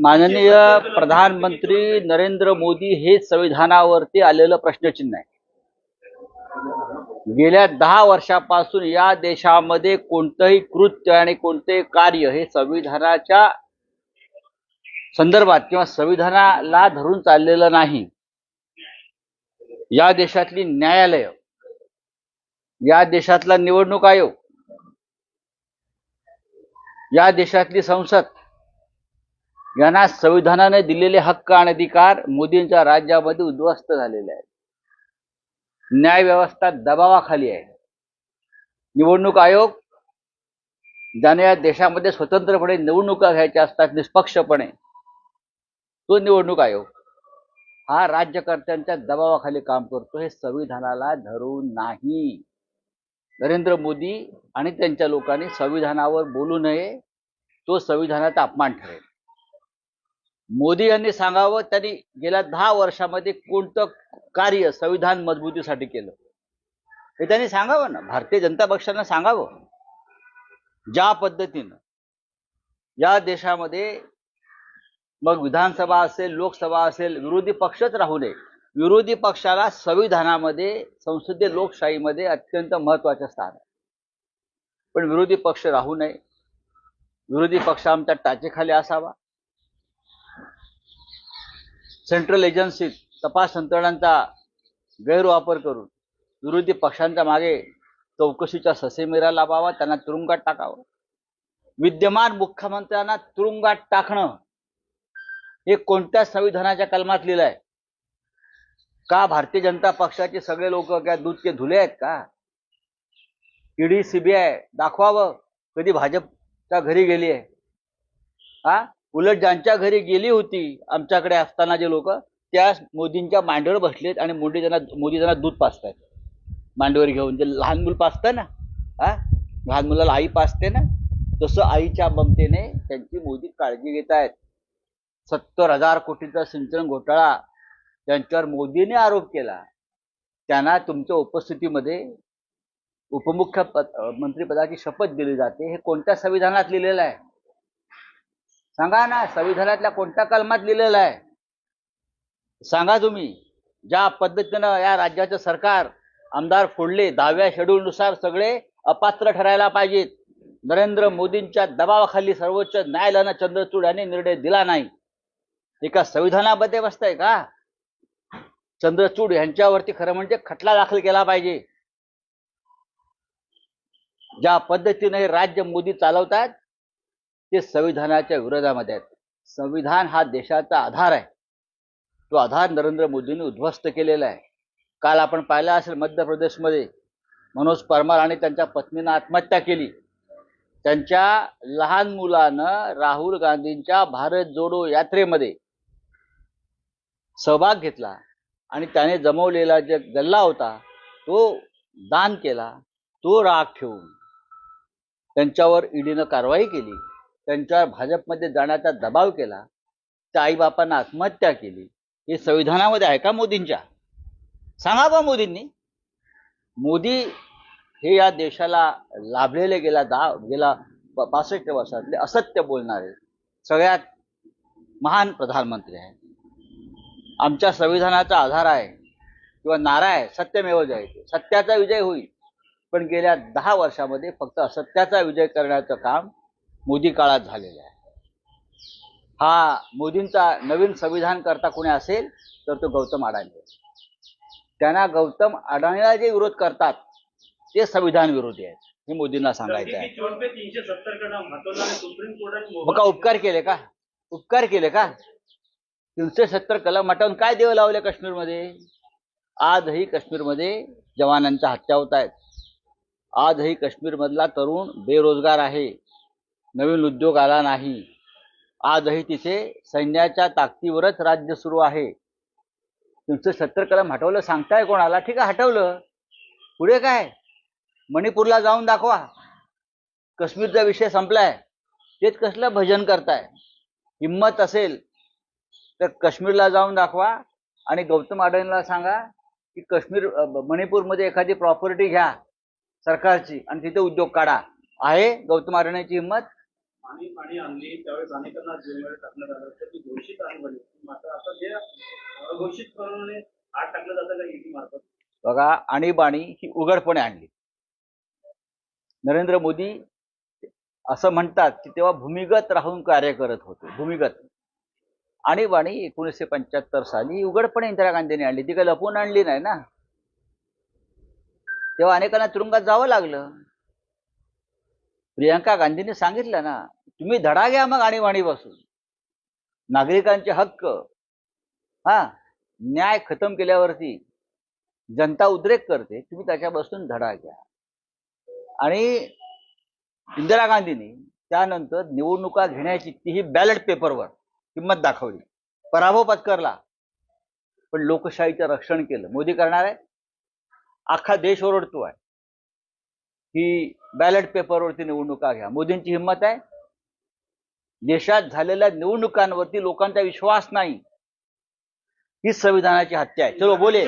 माननीय प्रधानमंत्री नरेंद्र मोदी हे संविधानावरती आलेलं प्रश्नचिन्ह आहे. गेल्या दहा वर्षापासून या देशामध्ये कोणतंही कृत्य आणि कोणतेही कार्य हे संविधानाच्या संदर्भात किंवा संविधानाला धरून चाललेलं नाही. या देशातली न्यायालय या देशातला निवडणूक आयोग या देशातली संसद. यांना संविधानाने दिलेले हक्क आणि अधिकार मोदींच्या राज्यामध्ये उद्ध्वस्त झालेले आहेत. न्याय व्यवस्था दबावाखाली आहे. निवडणूक आयोग ज्याने या देशामध्ये स्वतंत्रपणे निवडणुका घ्यायच्या असतात निष्पक्षपणे तो निवडणूक आयोग हा राज्यकर्त्यांच्या दबावाखाली काम करतो हे संविधानाला धरून नाही. नरेंद्र मोदी आणि त्यांच्या लोकांनी संविधानावर बोलू नये तो संविधानाचा अपमान ठरेल. मोदी यांनी सांगावं त्यांनी गेल्या दहा वर्षामध्ये कोणतं कार्य संविधान मजबूतीसाठी केलं? हे त्यांनी सांगावं ना. भारतीय जनता पक्षानं सांगावं. ज्या पद्धतीनं या देशामध्ये मग विधानसभा असेल लोकसभा असेल विरोधी पक्षच राहू नये. विरोधी पक्षाला संविधानामध्ये संसदीय लोकशाहीमध्ये अत्यंत महत्वाचं स्थान आहे. पण विरोधी पक्ष राहू नये. विरोधी पक्ष आमच्या टाचेखाली असावा. सेंट्रल एजन्सीत तपास यंत्रणांचा गैरवापर करून विरोधी पक्षांच्या मागे चौकशीच्या ससेमिरा लावावा त्यांना तुरुंगात टाकावं. विद्यमान मुख्यमंत्र्यांना तुरुंगात टाकणं हे कोणत्या संविधानाच्या कलमात लिहिलं आहे का भारतीय जनता पक्षाचे सगळे लोक काय दूधचे धुले आहेत का? ईडी सीबीआय दाखवावं. कधी भाजप त्या घरी गेली आहे. हा? उलट ज्यांच्या घरी गेली होती आमच्याकडे असताना जे लोक त्या मोदींच्या मांडीवर बसलेत आणि मोदी त्यांना मोदी त्यांना दूध पाचतायत मांडीवर घेऊन. जे लहान मूल पाजतं ना हा? लहान मुलाला आई पाचते ना तसं आईच्या ममतेने त्यांची मोदी काळजी घेत आहेत सत्तर हजार कोटीचा सिंचन घोटाळा त्यांच्यावर मोदीने आरोप केला. त्यांना तुमच्या उपस्थितीमध्ये उपमुख्य पद मंत्रीपदाची शपथ दिली जाते. हे कोणत्या संविधानात लिहिलेलं आहे? सांगा ना संविधानातल्या कोणत्या कलमात लिहिलेलं आहे? सांगा तुम्ही. ज्या पद्धतीनं या राज्याचं सरकार आमदार फोडले दहाव्या शेड्यूलनुसार सगळे अपात्र ठरायला पाहिजेत. नरेंद्र मोदींच्या दबावाखाली सर्वोच्च न्यायालयानं चंद्रचूड यांनी निर्णय दिला नाही. एका संविधानामध्ये बसतंय का? चंद्रचूड यांच्यावरती खरं म्हणजे खटला दाखल केला पाहिजे. ज्या पद्धतीने हे राज्य मोदी चालवतात ते संविधानाच्या विरोधामध्ये आहेत. संविधान हा देशाचा आधार आहे. तो आधार नरेंद्र मोदींनी उद्ध्वस्त केलेला आहे. काल आपण पाहिलं असेल मध्य प्रदेशमध्ये मनोज परमार आणि त्यांच्या पत्नीनं आत्महत्या केली. त्यांच्या लहान मुलानं राहुल गांधींच्या भारत जोडो यात्रेमध्ये सहभाग घेतला आणि त्याने जमवलेला जे गल्ला होता तो दान केला तो राग ठेवून. त्यांच्यावर ईडीनं कारवाई केली त्यांच्यावर भाजपमध्ये जाण्याचा दबाव केला त्या आईबापांना आत्महत्या केली. हे संविधानामध्ये आहे का मोदींच्या? सांगा बा मोदींनी. मोदी हे या देशाला लाभलेले गेला दहा गेला पासष्ट वर्षातले असत्य बोलणारे सगळ्यात महान प्रधानमंत्री आहेत. आमच्या संविधानाचा आधार आहे किंवा नारा आहे सत्यमेव जयते. सत्याचा विजय होईल. पण गेल्या दहा वर्षामध्ये फक्त असत्याचा विजय करण्याचं काम मोदी काळात झालेलं आहे. हा मोदींचा नवीन संविधान करता कोणी असेल तर तो गौतम अडाणी त्यांना गौतम अडाणीला जे विरोध करतात ते संविधान विरोधी आहेत हे मोदींना सांगायचं आहे. बघा उपकार केले का? उपकार केले का? तीनशे सत्तर कलम हटवून काय देव लावले काश्मीरमध्ये? आजही काश्मीरमध्ये जवानांच्या हत्या होत आहेत. आजही काश्मीरमधला तरुण बेरोजगार आहे. नवीन उद्योग आला नाही. आजही तिथे सैन्याच्या ताकदीवरच राज्य सुरू आहे. तुमचं सत्तर कलम हटवलं सांगताय कोणाला? ठीक आहे हटवलं. पुढे काय? मणिपूरला जाऊन दाखवा. काश्मीरचा विषय संपलाय. तेच कसलं भजन करताय? हिंमत असेल तर काश्मीरला जाऊन दाखवा आणि गौतम अडाणीला सांगा की काश्मीर मणिपूरमध्ये एखादी प्रॉपर्टी घ्या. सरकारची. आणि तिथे उद्योग काढा. आहे गौतम अडाणीची हिंमत? पाणी पाणी आणली. त्यावेळेस अनेकांना जेलमध्ये टाकण्यात आलं तर ती घोषित आणीबाणी होती. मात्र आता जे अघोषितपणे आत टाकलं जातं का ईडी मार्फत? बघा आणीबाणी ही उघडपणे आणली. नरेंद्र मोदी असं म्हणतात की तेव्हा भूमिगत राहून कार्य करत होते. भूमिगत. आणीबाणी एकोणीसशे पंच्याहत्तर साली उघडपणे इंदिरा गांधींनी आणली. ती काही लपवून आणली नाही ना? तेव्हा अनेकांना तुरुंगात जावं लागलं. प्रियंका गांधींनी सांगितलं ना तुम्ही धडा घ्या मग आणीबाणी बसून. नागरिकांचे हक्क. हा न्याय खतम केल्यावरती जनता उद्रेक करते तुम्ही त्याच्यापासून धडा घ्या. आणि इंदिरा गांधींनी त्यानंतर निवडणुका घेण्याची तीही बॅलेट पेपरवर किंमत दाखवली. पराभव पत्करला. पण लोकशाहीचं रक्षण केलं. मोदी करणार आहे अख्खा देश ओरडतो आहे. की बॅलेट पेपरवरती निवडणुका घ्या. मोदींची हिंमत आहे. देशात झालेल्या निवडणुकांवरती लोकांचा विश्वास नाही. ही संविधानाची हत्या आहे. चलो बोले.